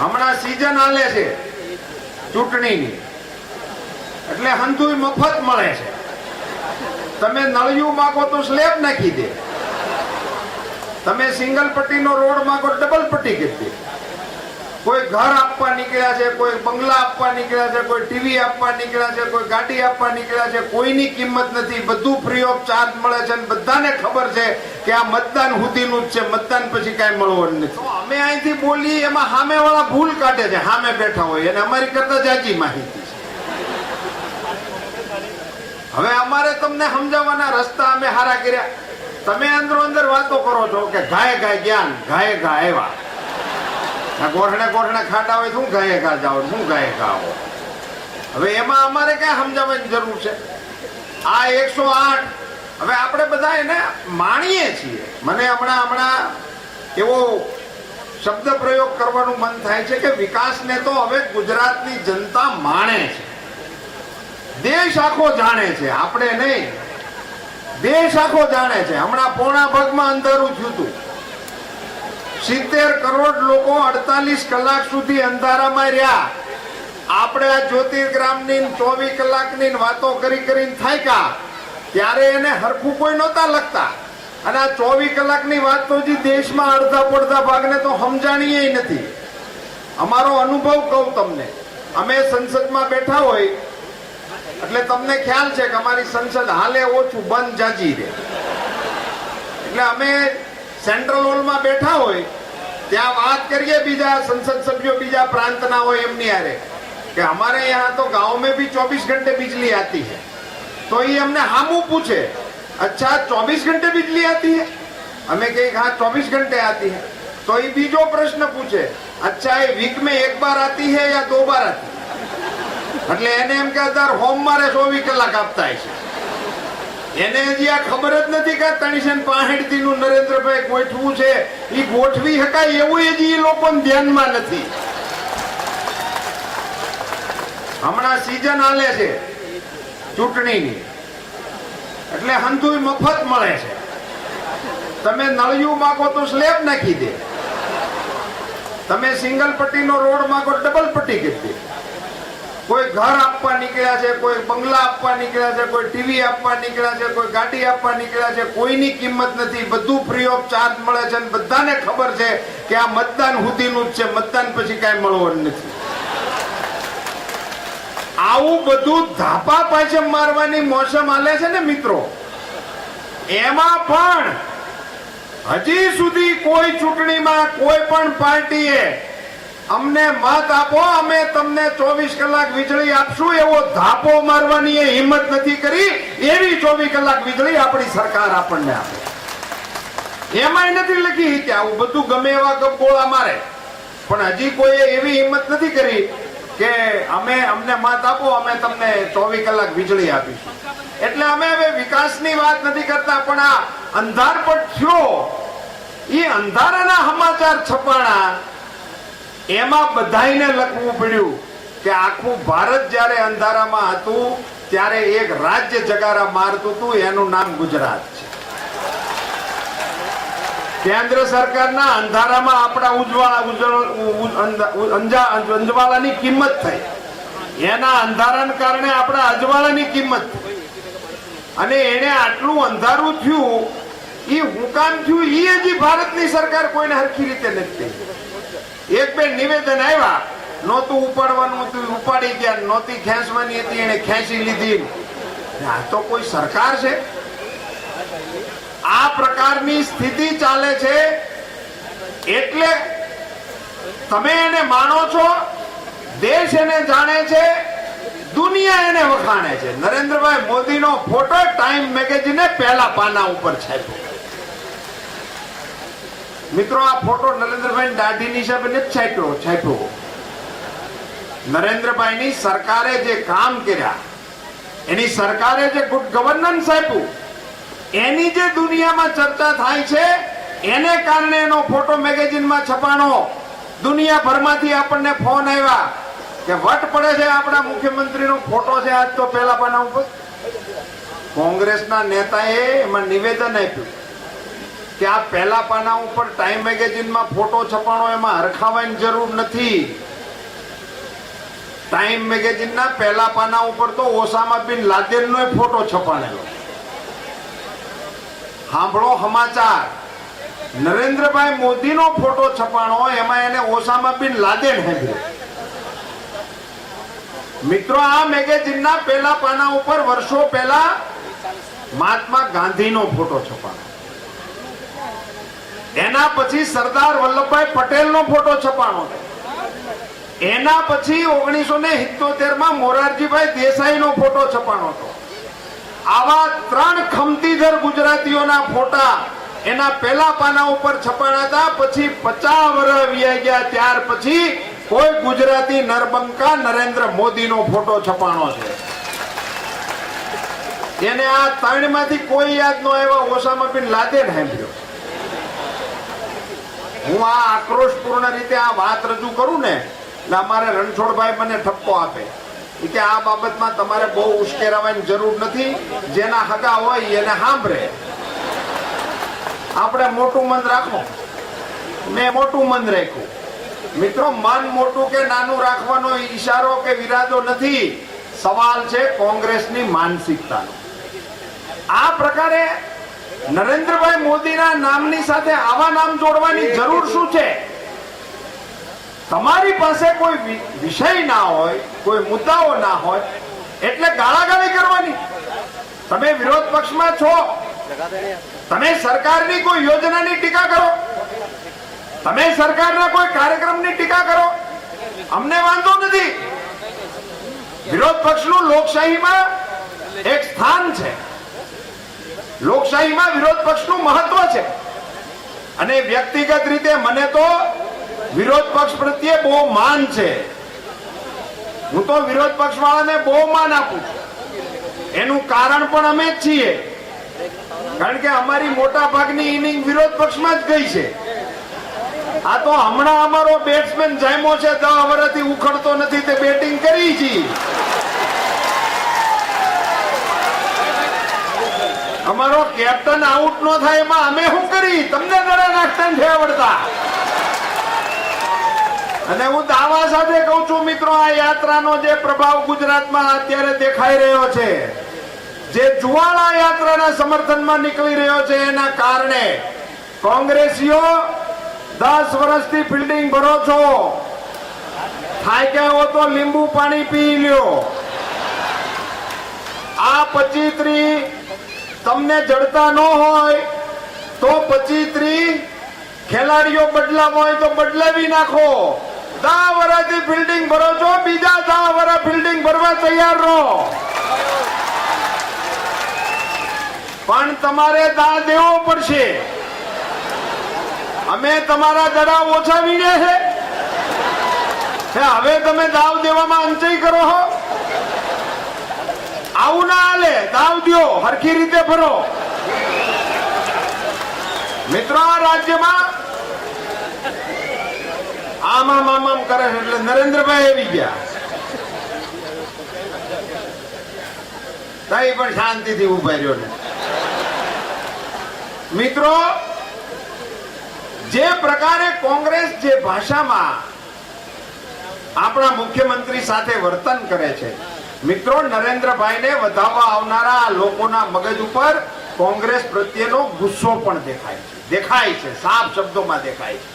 હમણાં સિઝન હાલે છે ચૂંટણીની. એટલે હંધુય મફત મળે છે. તમે નળિયું માગો તો સ્લેબ નાખી દે. તમે સિંગલ પટ્ટીનો રોડ માગો ડબલ પટ્ટી કરી દે. કોઈ ઘર આપવા નીકળ્યા છે, કોઈ બંગલા આપવા નીકળ્યા છે, કોઈ ટીવી આપવા નીકળ્યા છે, કોઈ ગાડી આપવા નીકળ્યા છે, કોઈની કિંમત નથી. બધું ફ્રી ઓફ ચાર્જ મળે છે અને બધાને ખબર છે કે આ મતદાન સુધીનું જ છે. મતદાન પછી કાંઈ મળવાનું નથી. અમે અહીંથી બોલીએ, એમાં સામે વાળા ભૂલ કાઢે છે, સામે બેઠા હોય. અને અમારી કરતા જાજી માહિતી હવે અમારે તમને સમજાવવાના રસ્તા અમે હારા કર્યા. તમે અંદરો અંદર વાતો કરો છો કે ગાય ગાય જ્ઞાન ગાય ગાય આ ગોઠણે ગોઠણે ખાટા હોય શું ગાયે ગા જાઓ શું ગાયે ગા આવો. હવે એમાં અમારે ક્યાં સમજાવવાની જરૂર છે? આ એકસો આઠ, હવે આપણે બધા એને માણીએ છીએ. મને હમણાં હમણાં એવો શબ્દ પ્રયોગ કરવાનું મન થાય છે કે વિકાસને તો હવે ગુજરાતની જનતા માણે છે. દેશ આખો જાણે છે, આપણે નહીં. દેશ આખો જાણે છે. હમણાં પોણા ભાગમાં અંધારું થયું હતું. સિત્તેર કરોડ લોકો અડતાલીસ કલાક સુધી અંધારામાં રહ્યા. આપણે આ જ્યોતિર્ગ્રામની ચોવીસ કલાકની વાતો કરી કરીને થાક્યા. ત્યારે એને હરખું કોઈ નહોતા લખતા. અને આ ચોવીસ કલાકની વાત તો જે દેશમાં અડધા પડધા ભાગને તો સમજાણીએ નથી. અમારો અનુભવ કહું તમને. અમે સંસદમાં બેઠા હોય, એટલે તમને ખ્યાલ છે કે અમારી સંસદ હાલે ઓછું બંધ જાજી રહે. એટલે અમે સેન્ટ્રલ હોલમાં બેઠા હોય ત્યાં વાત કરીએ બીજા સંસદ સભ્યો બીજા પ્રાંતના હોય એમની હારે કે हमारे यहाँ तो गांव में भी 24 घंटे बिजली आती है तो ये हमने हामू पूछे अच्छा 24 घंटे बिजली आती है हमें कही हाँ 24 घंटे आती है तो ये बीजो प्रश्न पूछे अच्छा ये वीक में एक बार आती है या दो बार आती है એટલે એને એમ કે અત્યારે હોમ મારે ચોવીસ કલાક આપતા છે એને હજી આ ખબર જ નથી કે ત્રણસો પાસઠનું નરેન્દ્રભાઈ ગોઠવું છે. એ ગોઠવી શકાય એવું હજી એ લોકો ધ્યાનમાં નથી. હમણાં સીઝન હાલે છે ચૂંટણીની. એટલે હંધુય મફત મળે છે. તમે નળિયું માગો તો સ્લેબ નાખી દે. તમે સિંગલ પટ્ટીનો રોડ માગો ડબલ પટ્ટી દે. કોઈ ઘર આપવા નીકળ્યા છે, કોઈ બંગલા આપવા નીકળ્યા છે, કોઈ ટીવી આપવા નીકળ્યા છે, કોઈ ગાડી આપવા નીકળ્યા છે, કોઈની કિંમત નથી. બધું ફ્રી ઓફ ચાર્જ મળે છે અને બધાને ખબર છે કે આ મતદાન સુધીનું જ છે. મતદાન પછી કાંઈ મળવાનું નથી. આવું બધું ધાપા પાછળ મારવાની મોસમ આલે છે ને મિત્રો. એમાં પણ હજી સુધી કોઈ ચૂંટણીમાં કોઈ પણ પાર્ટીએ અમને મત આપો, અમે તમને ચોવીસ કલાક વીજળી આપશું, એવો ધાપો મારવાની એ હિંમત નથી કરી. એવી ચોવીસ કલાક વીજળી આપણી સરકાર આપણને આપે. એમાંય નથી લખી કે આવું બધું ગમે એવા ગોળા મારે. પણ હજી કોઈએ એવી હિંમત નથી કરી કે અમે અમને મત આપો, અમે તમને ચોવીસ કલાક વીજળી આપીશું. એટલે અમે હવે વિકાસની વાત નથી કરતા, પણ આ અંધારપટ થયો. એ અંધારાના સમાચાર છપાણા એમાં બધાને લખવું પડ્યું કે આખું ભારત જ્યારે અંધારામાં હતું, ત્યારે એક રાજ્ય જગારા મારતું હતું, એનું નામ ગુજરાત છે. કેન્દ્ર સરકારના અંધારામાં આપણા ઉજવાળા અંજવાળાની કિંમત થઈ. એના અંધારાને કારણે આપણા અજવાળાની કિંમત અને એને આટલું અંધારું થયું એ હુકામ થયું એ હજી ભારતની સરકાર કોઈને હરખી રીતે નથી એક બે નિવેદન આવ્યા નહોતું ઉપાડવાનું હતું ઉપાડી ગયા, નહોતી ખેંચવાની હતી, એને ખેંચી લીધી. આ તો કોઈ સરકાર છે? આ પ્રકારની સ્થિતિ ચાલે છે એટલે તમે એને માનો છો, દેશ એને જાણે છે, દુનિયા એને વખાણે છે. નરેન્દ્રભાઈ મોદીનો ફોટો ટાઈમ મેગેઝીને પહેલા પાના ઉપર છાપ્યો. મિત્રો, આ ફોટો નરેન્દ્રભાઈ દાઢીની હિસાબે નથી છાપ્યો છાપ્યો નરેન્દ્રભાઈની સરકારે જે કામ કર્યા, એની સરકારે જે ગુડ ગવર્નન્સ આપ્યું, એની જે દુનિયામાં ચર્ચા થાય છે, એને કારણે એનો ફોટો મેગેઝિનમાં છપાણો. દુનિયાભરમાંથી આપણને ફોન આવ્યા કે વટ પડે છે આપણા મુખ્યમંત્રીનો ફોટો છે આજ તો પહેલા પાના ઉપર કોંગ્રેસના નેતાએ એમાં નિવેદન આપ્યું. કે આ પહેલા પાના ઉપર ટાઈમ મેગેઝિનમાં ફોટો છપાણો એમાં હરખાવાની જરૂર નથી. ટાઈમ મેગેઝિનના પહેલા પાના ઉપર તો ઓસામા બિન લાદેનનો ફોટો છપાણેલો. સાંભળો સમાચાર. નરેન્દ્રભાઈ મોદીનો ફોટો છપાણો, એમાં એને ઓસામા બિન લાદેન હેંભળ્યો. મિત્રો, આ મેગેઝિનના પહેલા પાના ઉપર વર્ષો પહેલા મહાત્મા ગાંધીનો ફોટો છપાણો. એના પછી સરદાર વલ્લભભાઈ પટેલનો ફોટો છપાણો. એના પછી ઓગણીસો ને સિત્તોતેરમાં મોરારજીભાઈ દેસાઈનો ફોટો છપાણો હતો. આવા ત્રણ ખમતીધર ગુજરાતીઓના ફોટા એના પહેલા પાના ઉપર છપાણા હતા, પછી પચાસ વર્ષ વ્યાઈ ગયા, ત્યાર પછી કોઈ ગુજરાતી નરબંકા નરેન્દ્ર મોદીનો ફોટો છપાણો છે. એને આ ત્રણમાંથી કોઈ યાદ ન આવ્યા ઓસામા બિન લાદેન સાંભળ્યો. હું આ આક્રોશપૂર્ણ રીતે આ વાત રજૂ કરું ને, એટલે અમારે રણછોડભાઈ મને ઠપકો આપે. કે આ બાબતમાં તમારે બહુ ઉશ્કેરાવાની જરૂર નથી, જેના હગા હોય એને સાંભળે. આપણે મોટું મન રાખો મેં મોટું મન રાખ્યું. મિત્રો, મન મોટું કે નાનું રાખવાનો ઈશારો કે વિરાદો નથી. સવાલ છે કોંગ્રેસની માનસિકતાનો. આ પ્રકારે નરેન્દ્રભાઈ મોદીના નામની સાથે આવા નામ જોડવાની જરૂર શું છે? તમારી પાસે કોઈ વિષય ના હોય, કોઈ મુદ્દાઓ ના હોય, એટલે ગાળાગાળી કરવાની. તમે વિરોધ પક્ષમાં છો. તમે સરકારની કોઈ યોજનાની ટીકા કરો. તમે સરકારના કોઈ કાર્યક્રમની ટીકા કરો. અમને વાંધો નથી. વિરોધ પક્ષનું લોકશાહીમાં એક સ્થાન છે. લોકશાહીમાં વિરોધ પક્ષનું મહત્વ છે. અને વ્યક્તિગત રીતે મને તો વિરોધ પક્ષ પ્રત્યે બહુ માન છે. હું તો વિરોધ પક્ષ વાળાને બહુ માન આપું છું. એનું કારણ પણ અમે જ છીએ. કારણ કે અમારી મોટા ભાગની ઇનિંગ વિરોધ પક્ષમાં જ ગઈ છે. આ તો હમણાં અમારો બેટ્સમેન જામ્યો છે. દસ વર્ષથી ઉખડતો નથી તે બેટિંગ કરી છે અમારો કેપ્ટન આઉટ નો થાય એમાં અમે શું કરી? તમને ગળા નાખતા છે આવડતા. અને હું દાવા સાથે કહું છું, મિત્રો, આ યાત્રાનો જે પ્રભાવ ગુજરાતમાં અત્યારે દેખાઈ રહ્યો છે, જે જુવાળા યાત્રાના સમર્થનમાં નીકળી રહ્યો છે, એના કારણે કોંગ્રેસીઓ દસ વર્ષથી ફિલ્ડિંગ ભરો છો. થાય કે હો તો લીંબુ પાણી પી લ્યો. આ પચીત્રી તમને જડતા ન હોય, તો પચીત્રી ખેલાડીઓ બદલાવા હોય તો બદલાવી નાખો. દા વરાથી ફિલ્ડિંગ ભરો છો, બીજા દા વરા ફિલ્ડિંગ ભરવા તૈયાર રહો. પણ તમારે દા દેવો પડશે. અમે તમારા દડા ઓછા વીણે છે. હવે તમે દાવ દેવામાં અંચય કરો હો. આવું ના હાલે દાવ દો હરખી રીતે ભરો મિત્રો, આ રાજ્યમાં આમ આમ આમ આમ કરે એટલે નરેન્દ્રભાઈ આવી ગયા. તઈ પણ શાંતિથી ઊભા રહ્યો ને. મિત્રો, જે પ્રકારે કોંગ્રેસ જે ભાષામાં આપણા મુખ્યમંત્રી સાથે વર્તન કરે છે મિત્રો, નરેન્દ્રભાઈને વધાવવા આવનારા લોકોના મગજ ઉપર કોંગ્રેસ પ્રત્યેનો ગુસ્સો પણ દેખાય છે. દેખાય છે, સાફ શબ્દોમાં દેખાય છે.